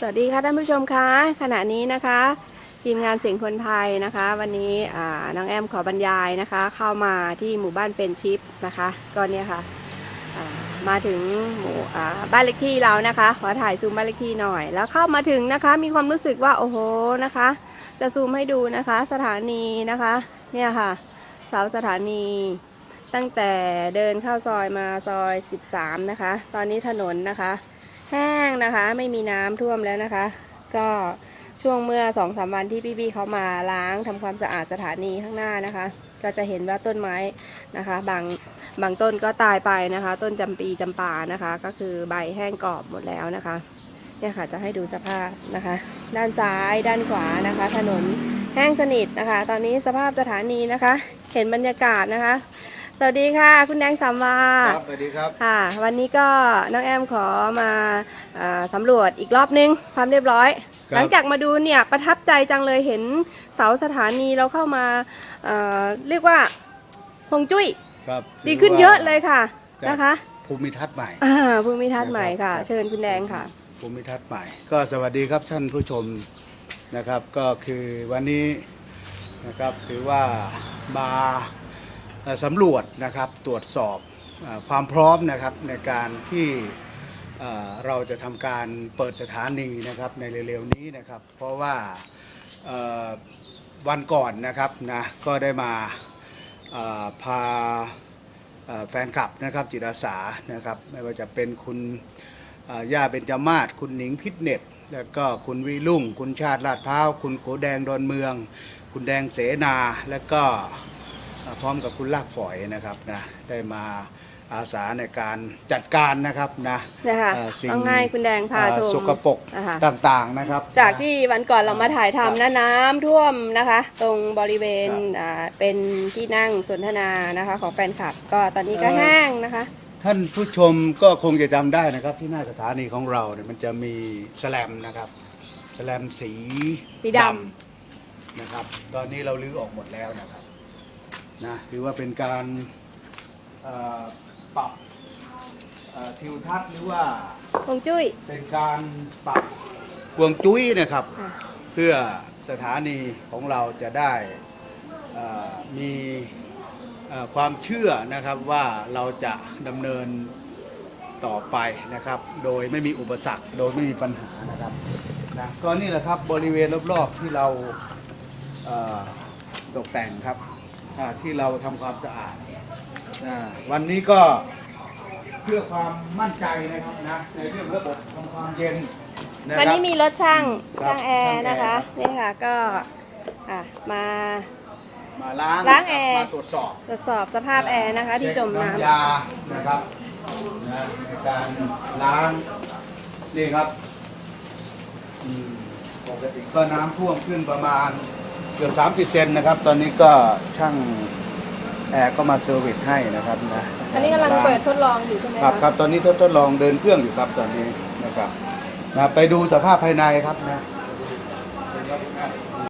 สวัสดีค่ะท่านผู้ชมคะขณะนี้นะคะทีมงานเสียงคนไทยนะคะ วันนี้น้องแอมขอบรรยายนะคะ เข้ามาที่หมู่บ้านเป็นชิปนะคะก็เนี่ยค่ะอ่ามาถึงหมู่บ้านเลขที่เรานะคะ ขอถ่ายซูมบ้านเลขที่หน่อย แล้วเข้ามาถึงนะคะ มีความรู้สึกว่าโอ้โหนะคะ จะซูมให้ดูนะคะ สถานีนะคะเนี่ยค่ะเสาสถานีตั้งแต่เดินเข้าซอยมาซอย 13 นะคะ ตอนนี้ถนนนะคะ แห้งนะคะ ไม่มีน้ำท่วมแล้วนะคะ ก็ช่วงเมื่อสองสามวันที่พี่ๆเขามาล้างทำความสะอาดสถานีข้างหน้านะคะ ก็จะเห็นว่าต้นไม้นะคะ บางบางต้นก็ตายไปนะคะ ต้นจำปีจำปานะคะ ก็คือใบแห้งกรอบหมดแล้วนะคะเนี่ยค่ะจะให้ดูสภาพนะคะ ด้านซ้ายด้านขวานะคะ ถนนแห้งสนิทนะคะ ตอนนี้สภาพสถานีนะคะ เห็นบรรยากาศนะคะ สวัสดีค่ะ คุณแดงสามวาครับสวัสดีครับค่ะ วันนี้ก็น้องแอมขอมาเอ่อสำรวจอีกรอบนึงความเรียบร้อยครับหลังจากมาดูเนี่ยประทับใจจังเลยเห็นเสาสถานีเราเข้ามาเอ่อเรียกว่าฮวงจุ้ยครับดีขึ้นเยอะเลยค่ะจากนะคะภูมิทัศน์ใหม่อ่าภูมิทัศน์ใหม่ค่ะครับเชิญคุณแดงค่ะ ภูมิทัศน์ใหม่ ก็สวัสดีครับท่านผู้ชมนะครับ ก็คือวันนี้นะครับถือว่ามาเอ่อ สำรวจนะครับตรวจสอบอความพร้อมนะครับในการที่เราจะทำการเปิดสถานีนะครับในเร็วๆนี้นะครับ เพราะว่าวันก่อนนะครับนะก็ได้มาพาแฟนคลับนะครับจิตอาสานะครับไม่ว่าจะเป็นคุณย่าเบญจมาศคุณหนิงพิษเน็ต แล้วก็คุณวิลุ่ง คุณชาติลาดพร้าว คุณโกแดงดอนเมือง คุณแดงเสนา และก็ พร้อมกับคุณลากฝอยนะครับนะได้มาอาสาในการจัดการนะครับนะนะคะเอ่อสิ่งต้องให้คุณแดงพาชเอ่อมสกปรกนะคะต่างๆนะครับ จากที่วันก่อนเรามาถ่ายทำนะน้ำท่วมนะคะ ตรงบริเวณครับอ่าเป็นที่นั่งสนทนานะคะของแฟนคลับ ก็ตอนนี้ก็แห้งนะคะ ท่านผู้ชมก็คงจะจำได้นะครับ ที่หน้าสถานีของเราเนี่ยมันจะมีแสแลมนะครับแสแลมสีสีดนะครับ ตอนนี้เราลื้อออกหมดแล้วนะครับ นะถือว่าเป็นการเอ่อปรับเอ่อทิวทัศน์หรือว่าฮวงจุ้ยเป็นการปรับกวงจุ้ยนะครับค่ะเพื่อสถานีของเราจะได้เอ่อมีเอ่อความเชื่อนะครับว่าเราจะดำเนินต่อไปนะครับ โดยไม่มีอุปสรรคโดยไม่มีปัญหานะครับนะก็นี่แหละครับบริเวณรอบๆที่เราเอ่อตกแต่งครับอ่า ที่เราทำความสะอาดอ่าวันนี้ก็เพื่อความมั่นใจนะครับนะในเรื่องระบบทำความเย็นนะควันรับนี้มีรถช่างครับช่างแอร์นะคะช่างแอร์นี่ค่ะก็อะมามาล้างล้างแอร์มาตรวจสอบตรวจสอบสภาพแอร์นะคะ ที่จมน้เช็คยานะครับนะในการล้างนี่ครับอืมปกติก็น้ำท่วมขึ้นประมาณ เกือบ30 เซนนะครับ ตอนนี้ก็ช่างแอร์ก็มาเซอร์วิสให้นะครับนะำอันนี้กำลังเปิดทดลองอยู่ใช่ไหมครับคะครับตอนนี้ทดทดลองเดินเครื่องอยู่ครับตอนนี้นะครับนะไปดูสภาพภายในครับนะ